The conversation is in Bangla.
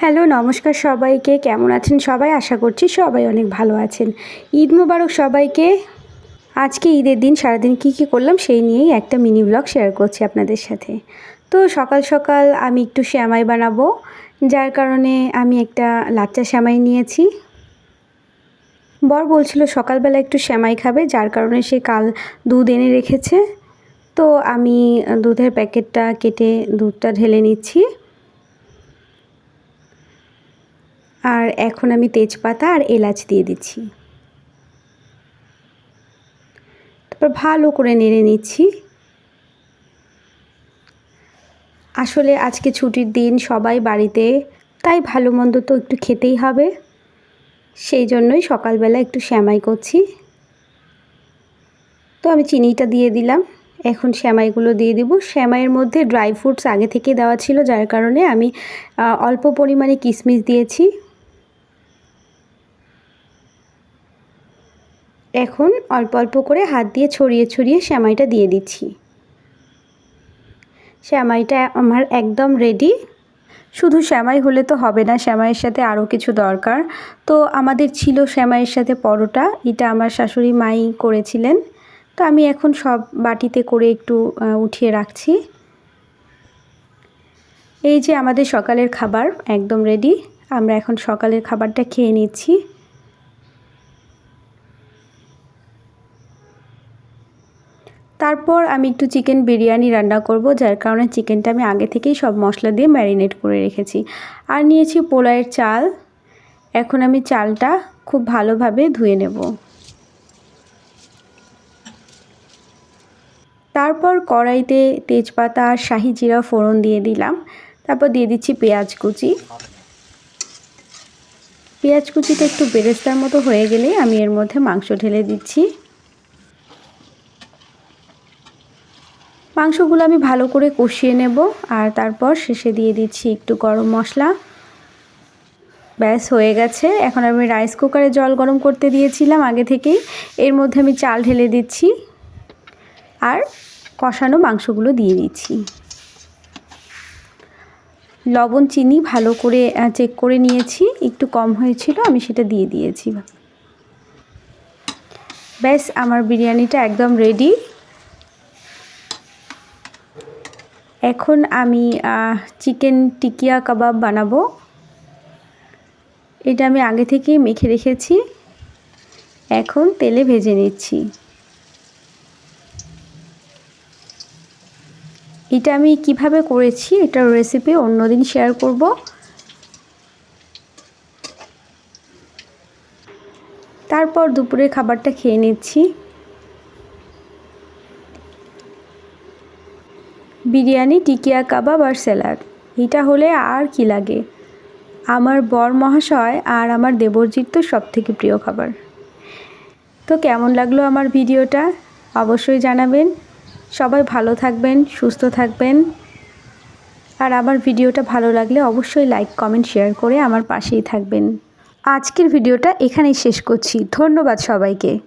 হ্যালো, নমস্কার সবাইকে। কেমন আছেন সবাই? আশা করছি সবাই অনেক ভালো আছেন। ঈদ মোবারক সবাইকে। আজকে ঈদের দিন, সারাদিন কি কি করলাম সেই নিয়েই একটা মিনি ব্লগ শেয়ার করছি আপনাদের সাথে। তো সকাল সকাল আমি একটু শ্যামাই বানাবো, যার কারণে আমি একটা লাচ্চা শ্যামাই নিয়েছি। বর বলছিল সকালবেলা একটু শ্যামাই খাবে, যার কারণে সে কাল দুধ এনে রেখেছে। তো আমি দুধের প্যাকেটটা কেটে দুধটা ঢেলে নিচ্ছি। আর এখন আমি তেজপাতা আর এলাচ দিয়ে দিচ্ছি। তারপর ভালো করে নেড়ে নিচ্ছি। আসলে আজকে ছুটির দিন সবাই বাড়িতে, তাই ভালো মন্দ তো একটু খেতেই হবে। সেই জন্যই সকালবেলা একটু শ্যামাই করছি। তো আমি চিনিটা দিয়ে দিলাম। এখন শ্যামাইগুলো দিয়ে দিব। শ্যামাইয়ের মধ্যে ড্রাই ফ্রুটস আগে থেকে দেওয়া ছিল, যার কারণে আমি অল্প পরিমাণে কিশমিশ দিয়েছি। এখন অল্প অল্প করে হাত দিয়ে ছড়িয়ে ছড়িয়ে শ্যামাইটা দিয়ে দিচ্ছি। শ্যামাইটা আমার একদম রেডি শুধু শ্যামাই হলে তো হবে না, শ্যামাইয়ের সাথে আরও কিছু দরকার। তো আমাদের ছিল শ্যামাইয়ের সাথে পরোটা, এটা আমার শাশুড়ি মাই করেছিলেন। তো আমি এখন সব বাটিতে করে একটু উঠিয়ে রাখছি। এই যে আমাদের সকালের খাবার, একদম রেডি আমরা এখন সকালের খাবারটা খেয়ে নিচ্ছি। তারপর আমি একটু চিকেন বিরিয়ানি রান্না করব, যার কারণে চিকেনটা আমি আগে থেকেই সব মশলা দিয়ে ম্যারিনেট করে রেখেছি। আর নিয়েছি পোলায়ের চাল। এখন আমি চালটা খুব ভালোভাবে ধুয়ে নেব। তারপর কড়াইতে তেজপাতা আর শাহি জিরা ফোড়ন দিয়ে দিলাম। তারপর দিয়ে দিচ্ছি পেঁয়াজ কুচি। পেঁয়াজ কুচিটা একটু বেরেস্তার মতো হয়ে গেলে আমি এর মধ্যে মাংস ঢেলে দিচ্ছি। মাংসগুলো আমি ভালো করে কষিয়ে নেব আর তারপর শেষে দিয়ে দিচ্ছি একটু গরম মশলা। ব্যাস, হয়ে গেছে। এখন আমি রাইস কুকারে জল গরম করতে দিয়েছিলাম আগে থেকেই। এর মধ্যে আমি চাল ঢেলে দিচ্ছি আর কষানো মাংসগুলো দিয়ে দিচ্ছি। লবণ, চিনি ভালো করে চেক করে নিয়েছি। একটু কম হয়েছিল, আমি সেটা দিয়ে দিয়েছি। ব্যাস, আমার বিরিয়ানিটা একদম রেডি এখন আমি চিকেন টিকিয়া কাবাব বানাবো। এটা আমি আগে থেকেই মেখে রেখেছি। এখন তেলে ভেজে নিচ্ছি। এটা আমি কীভাবে করেছি, এটার রেসিপি অন্যদিন শেয়ার করব। তারপর দুপুরের খাবারটা খেয়ে নিচ্ছি। বিরিয়ানি, টিকিয়া কাবাব আর স্যালাড। এটা হলে আর কি লাগে? আমার বর মহাশয় আর আমার দেবরজির তো সব থেকে প্রিয় খাবার। তো কেমন লাগল আমার ভিডিওটা? অবশ্যই জানাবেন। সবাই ভালো থাকবেন, সুস্থ থাকবেন। আর আমার ভিডিওটা ভালো লাগলে অবশ্যই লাইক, কমেন্ট, শেয়ার করে আমার পাশেই থাকবেন। আজকের ভিডিওটা এখানেই শেষ করছি। ধন্যবাদ সবাইকে।